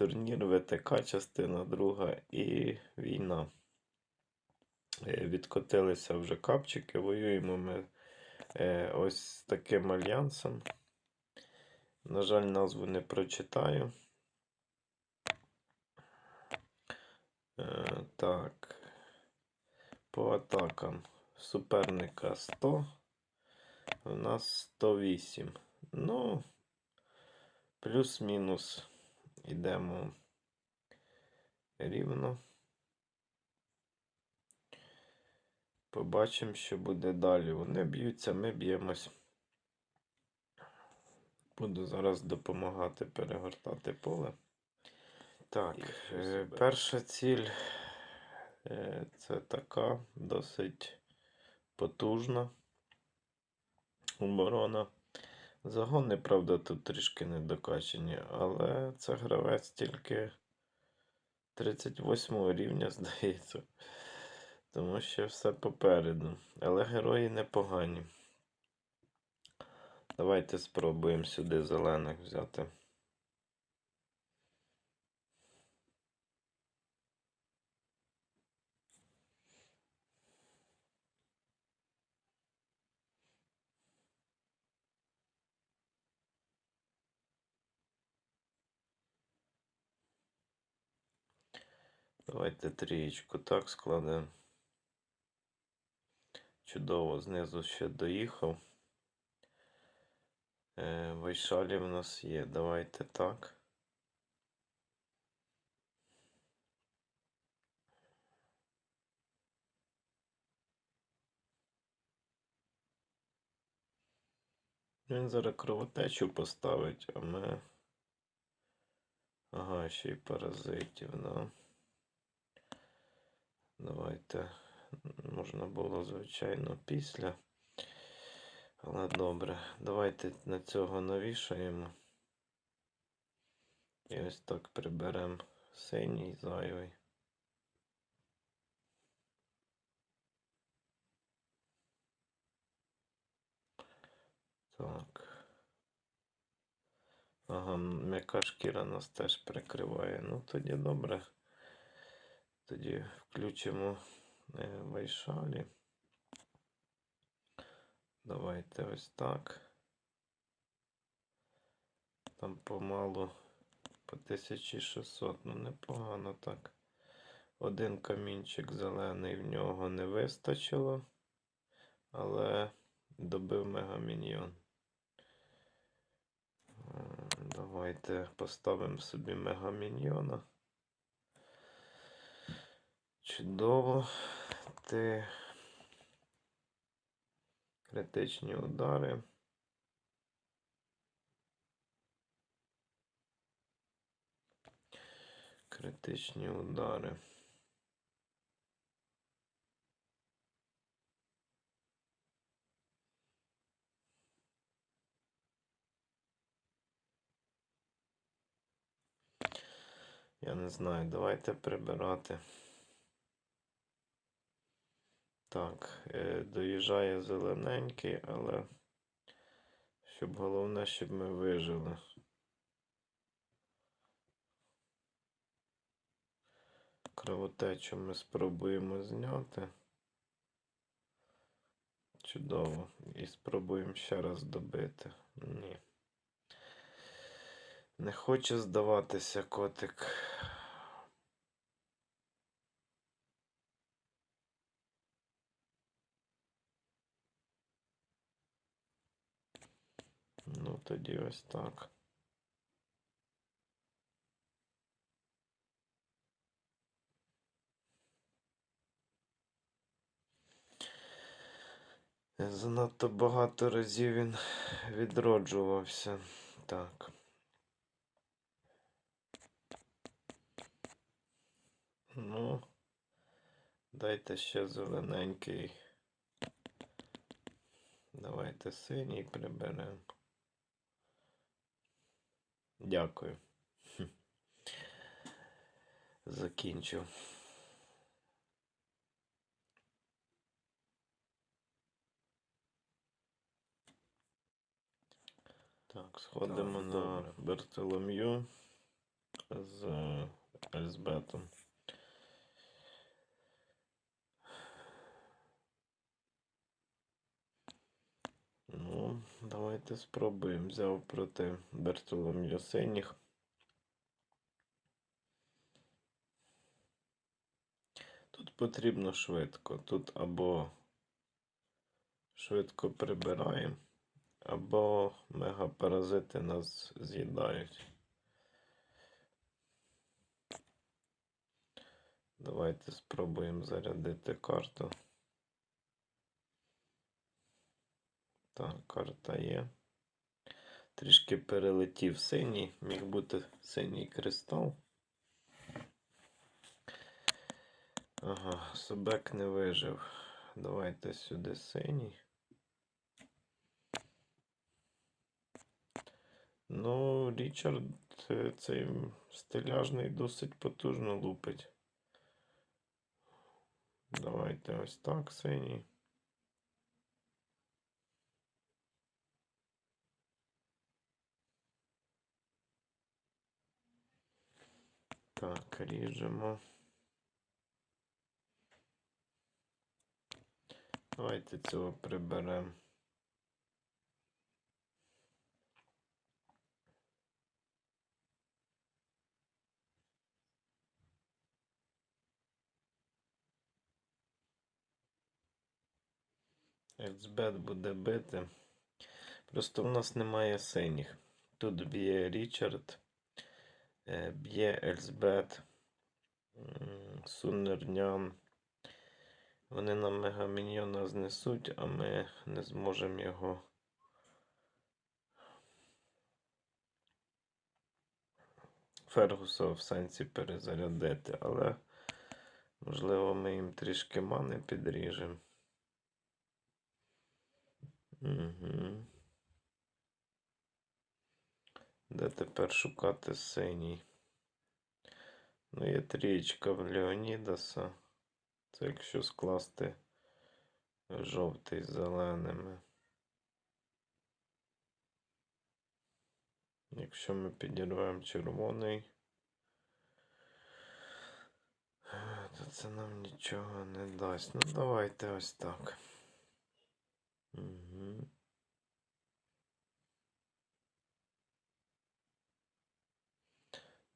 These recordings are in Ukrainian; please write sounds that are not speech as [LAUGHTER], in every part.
Турнір ВТК, частина друга і війна. Е, Відкотилися вже капчики. Воюємо ми е, ось з таким альянсом. На жаль, назву не прочитаю. Е, так. По атакам суперника 100. У нас 108. Ну, плюс-мінус йдемо рівно. Побачимо, що буде далі. Вони б'ються, ми б'ємось. Буду зараз допомагати перегортати поле. Так, е, перша ціль е, це така досить потужна оборона. Загони, правда, тут трішки не докачені, але це гравець тільки 38 рівня, [LAUGHS] здається. Тому що все попереду. Але герої непогані. Давайте спробуємо сюди зелених взяти. Давайте трієчку так складемо. Чудово, знизу ще доїхав. Е, Вайшалі в нас є. Давайте так. Він зараз кровотечу поставить, а ми. Ага, ще й паразитів, да. Давайте. Можна було, звичайно, після. Але добре. Давайте на цього навішаємо. І ось так приберемо синій зайвий. Так. Ага, м'яка шкіра нас теж прикриває. Ну тоді добре. Тоді включимо е, вайшалі. Давайте ось так. Там помалу по 1600, ну непогано так. Один камінчик зелений в нього не вистачило, але добив мегаміньйон. Давайте поставимо собі мегаміньйона. Чудово. Ти критичні удари. Критичні удари. Я не знаю, давайте прибирати. Так, е, доїжджає зелененький, але щоб головне, щоб ми вижили. Кровотечу ми спробуємо зняти. Чудово. І спробуємо ще раз добити. Ні. Не хоче здаватися котик. Ну, тоді ось так. Занадто багато разів він відроджувався. Так. Ну, дайте ще зелененький. Давайте синій приберемо. Дякую. Хм. Закінчив. Так, сходимо на. Бертолом'ю з Ельзбетом. Давайте спробуємо. Взяв проти Бертолом'ю синіх. Тут потрібно швидко. Тут або швидко прибираємо, або мегапаразити нас з'їдають. Давайте спробуємо зарядити карту. Так, карта є. Трішки перелетів синій, міг бути синій кристал. Ага, собек не вижив. Давайте сюди синій. Ну, Річард е, цей стиляжний досить потужно лупить. Давайте ось так, синій. Так, ріжемо. Давайте цього приберемо. Ельцбет буде бити. Просто в нас немає синіх. Тут б'є Річард, б'є Ельзбет, Сунернян. Вони нам мегаміньйона знесуть, а ми не зможемо його. Фергуса в сенсі перезарядити, але можливо ми їм трішки мани підріжемо. Угу. Де тепер шукати синій? Ну, є трієчка в Леонідаса. Це якщо скласти жовтий з зеленими. Якщо ми підірвемо червоний, то це нам нічого не дасть. Ну, давайте ось так. Угу.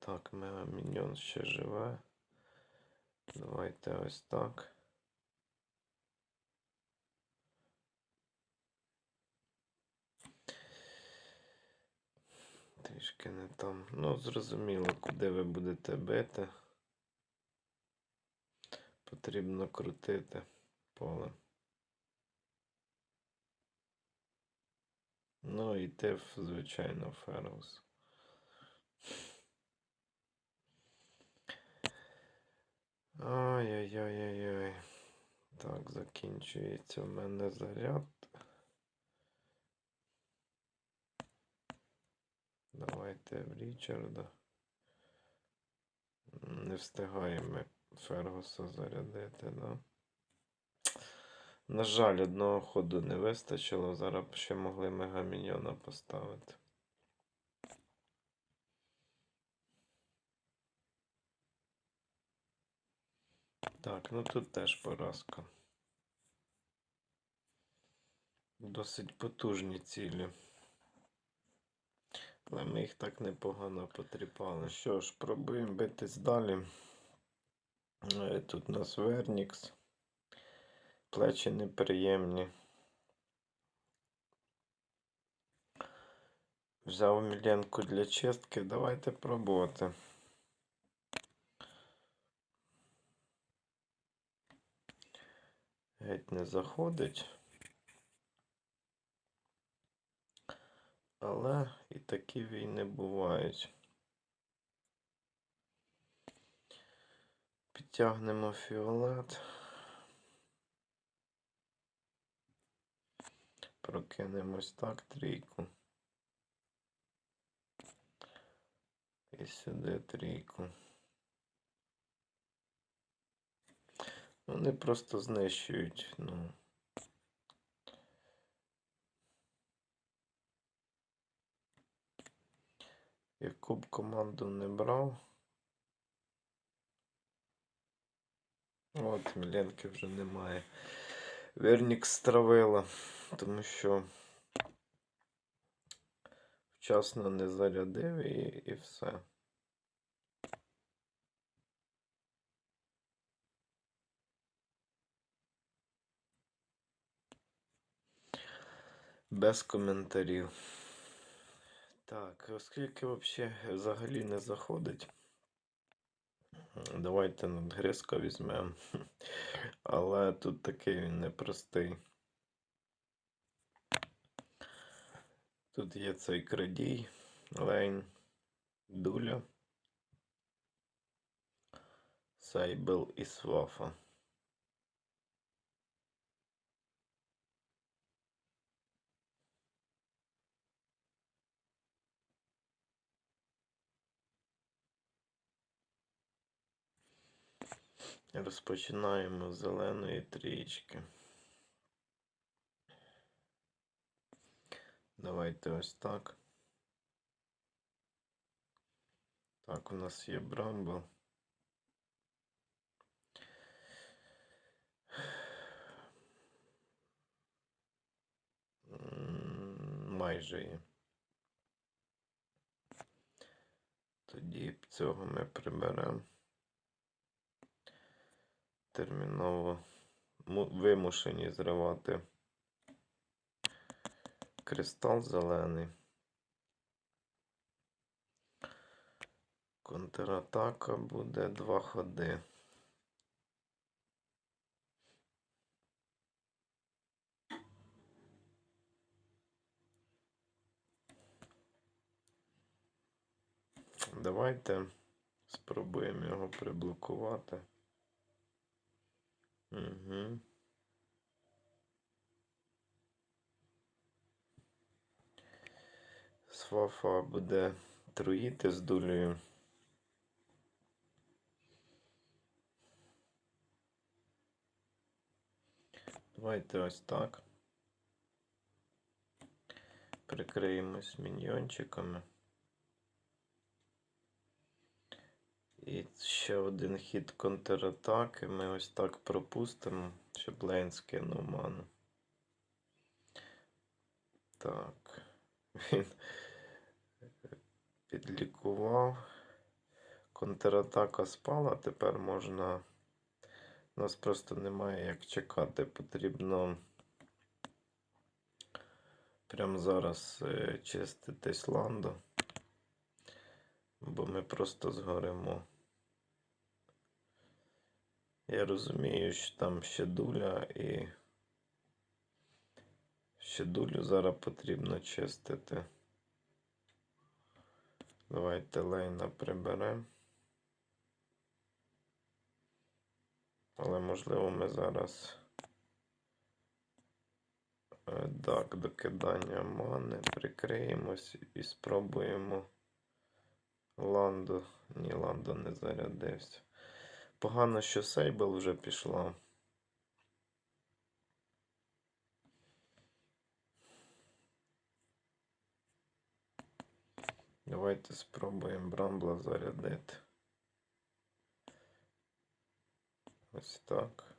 Так, мегаміньон ще живе. Давайте ось так. Трішки не там. Ну, зрозуміло, куди ви будете бити. Потрібно крутити поле. Ну, і йти, в, звичайно, в Ай-яй-яй-яй-яй. Так, закінчується в мене заряд. Давайте в Річарда. Не встигаємо Фергуса зарядити, да? На жаль, одного ходу не вистачило. Зараз ще могли мегаміньйона поставити. Так, ну тут теж поразка. Досить потужні цілі. Але ми їх так непогано потріпали. Що ж, пробуємо битись далі. Е, Тут у нас Вернікс. Плечі неприємні. Взяв міленку для чистки. Давайте пробувати. Геть не заходить. Але і такі війни бувають. Підтягнемо фіолет. Прокинемось так трійку. І сюди трійку. Вони просто знищують, ну. Яку б команду не брав. От, Міленки вже немає. Вернік стравила, тому що вчасно не зарядив і, і все. Без коментарів. Так, оскільки вообще взагалі не заходить, давайте надгризка візьмемо. Але тут такий він непростий. Тут є цей крадій, лейн, дуля, сайбел і свафа. Розпочинаємо з зеленої трієчки. Давайте ось так. Так, у нас є брамбл. Майже є. Тоді цього ми приберемо. Терміново вимушені зривати кристал зелений. Контратака буде два ходи. Давайте спробуємо його приблокувати. Угу. Свафа буде труїти з дулею. Давайте ось так. Прикриємось міньйончиками. І ще один хід контратаки. Ми ось так пропустимо, щоб Лейн скинув ману. Так. Він підлікував. Контратака спала, тепер можна. У нас просто немає як чекати. Потрібно прямо зараз е, чиститись ландо, бо ми просто згоремо. Я розумію, що там ще дуля і ще дулю зараз потрібно чистити. Давайте лейна приберемо. Але можливо ми зараз е, так, докидання мани прикриємось і спробуємо ландо. Ні, ландо не зарядився. Погано, що Сейбл вже пішла. Давайте спробуємо Брамбла зарядити. Ось так.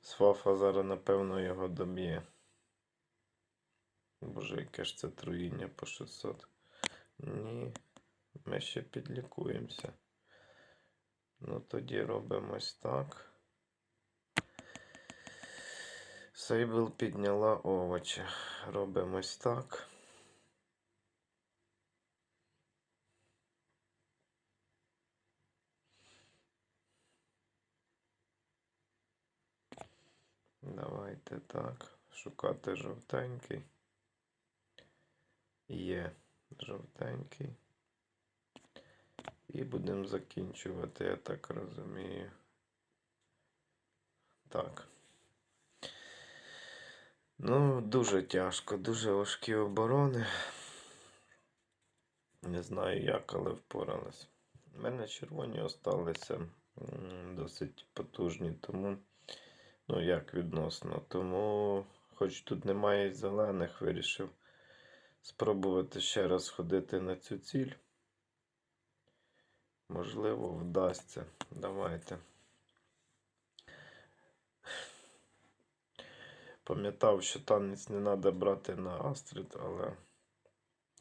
Свафа зараз, напевно, його доб'є. Боже, яке ж це труїння по 600. Ні, ми ще підлікуємося. Ну, тоді робимо ось так. Сейбл підняла овочі. Робимо ось так. Давайте так. Шукати жовтенький. Є жовтенький. І будемо закінчувати, я так розумію. Так. Ну, дуже тяжко, дуже важкі оборони. Не знаю як, але впоралися. У мене червоні осталися досить потужні, тому, ну як відносно, тому, хоч тут немає зелених, вирішив спробувати ще раз ходити на цю ціль. Можливо, вдасться. Давайте. Пам'ятав, що танець не треба брати на Астрид, але,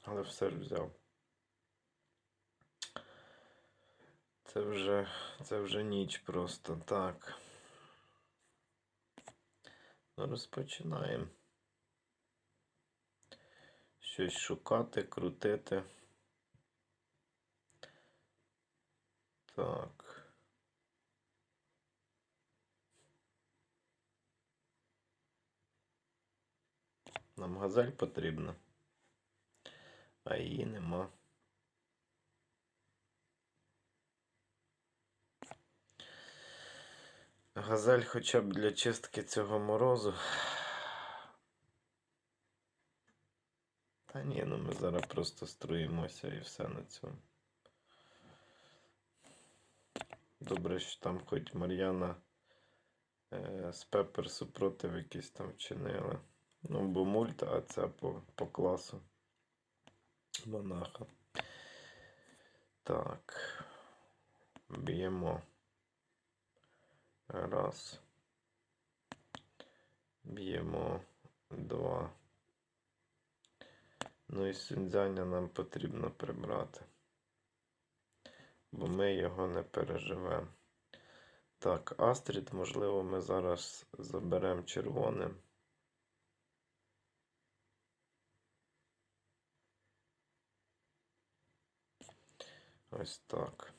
але все ж взяв. Це вже, це вже ніч просто так. Ну, розпочинаємо. Щось шукати, крутити. Так. Нам газель потрібна, а її нема. Газель хоча б для чистки цього морозу. Та ні, ну ми зараз просто струїмося і все на цьому. Добре, що там хоч Мар'яна е, з Пеппер супротив якийсь там вчинили. Ну, бо мульт, а це по, по класу монаха. Так. Б'ємо. Раз. Б'ємо два. Ну і сюнзяня нам потрібно прибрати. Бо ми його не переживемо. Так, Астрід, можливо, ми зараз заберемо червоним. Ось так.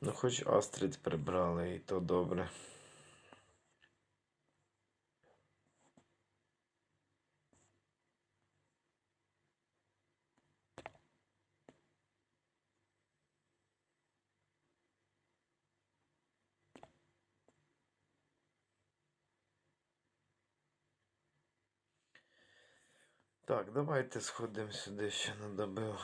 Ну, хоч Астрід прибрали, і то добре. Так, давайте сходимо сюди, ще не добив.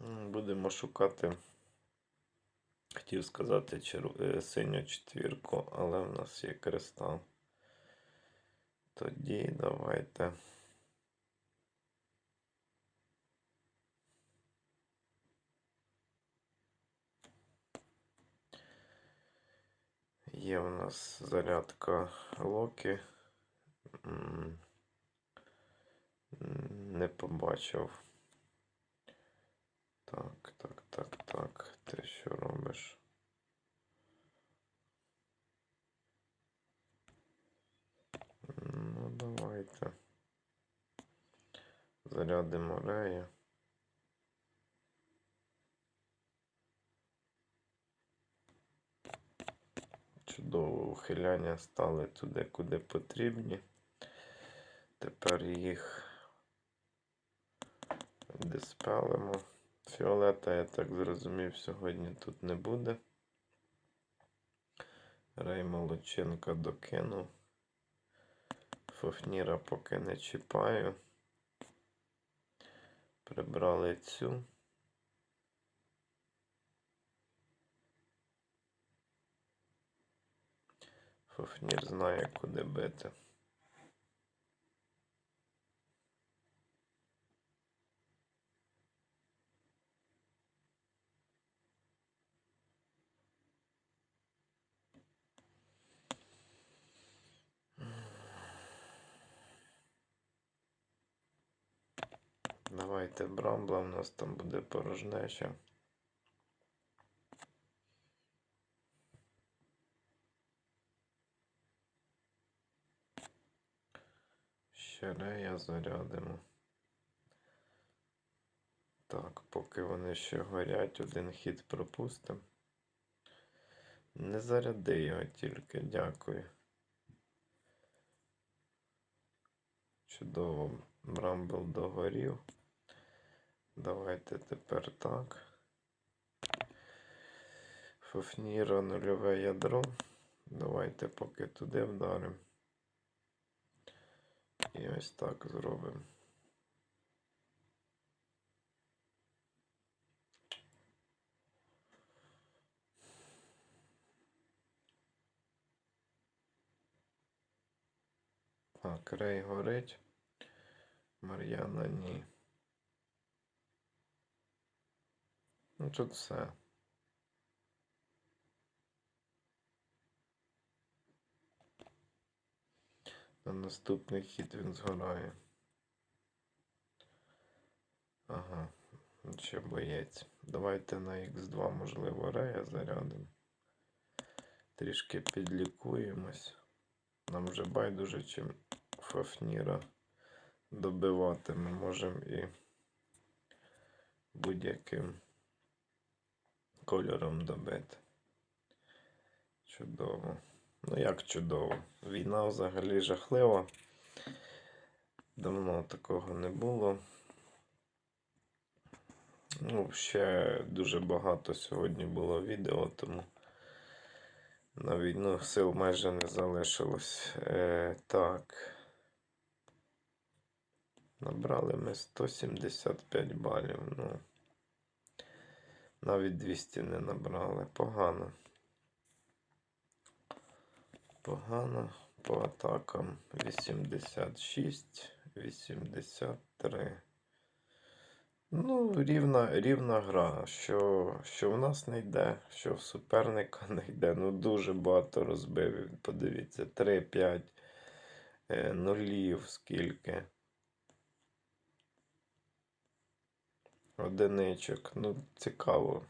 М, Будемо шукати, хотів сказати, чер- е, синю четвірку, але в нас є кристал. Тоді давайте. Є у нас зарядка м, Не побачив. Так, так, так, так. Ти що робиш? Ну, давайте. Зарядимо рея. Чудово, ухиляння стали туди, куди потрібні. Тепер їх диспелимо. Фіолета, я так зрозумів, сьогодні тут не буде. Рей Молодченка докинув. Фофніра поки не чіпаю. Прибрали цю. Фофнір знає, куди бити. Давайте брамбла, у нас там буде порожнеча. Ще рея зарядимо. Так, поки вони ще горять, один хід пропустимо. Не заряди його тільки, дякую. Чудово, Брамбл догорів. Давайте тепер так. Фофніра нульове ядро. Давайте поки туди вдаримо. І ось так зробимо. Так, Рей горить. Мар'яна ні. Ну, тут все. На наступний хід він згорає. Ага, ще боєць. Давайте на Х2, можливо, рея зарядимо. Трішки підлікуємось. Нам вже байдуже, чим Фафніра добивати. Ми можемо і будь-яким кольором добити. Чудово. Ну як чудово. Війна взагалі жахлива. Давно такого не було. Ну, ще дуже багато сьогодні було відео, тому на війну сил майже не залишилось. Е, так. Набрали ми 175 балів. Ну, навіть 200 не набрали. Погано. Погано по атакам 86, 83. Ну, рівна, рівна гра. Що, що в нас не йде, що в суперника не йде. Ну, дуже багато розбив. Подивіться, 3-5 е, нулів, скільки. Одиничок. Ну, цікаво.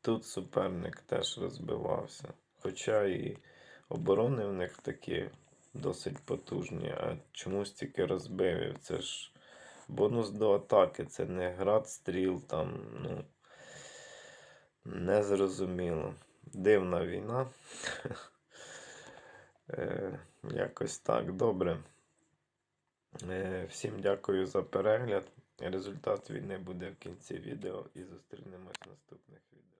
Тут суперник теж розбивався. Хоча і оборони в них такі досить потужні, а чомусь тільки розбивів. Це ж бонус до атаки, це не град стріл там, ну. Незрозуміло. Дивна війна. [LAUGHS] Е, Якось так. Добре. Е, Всім дякую за перегляд. Результат війни буде в кінці відео і зустрінемось в наступних відео.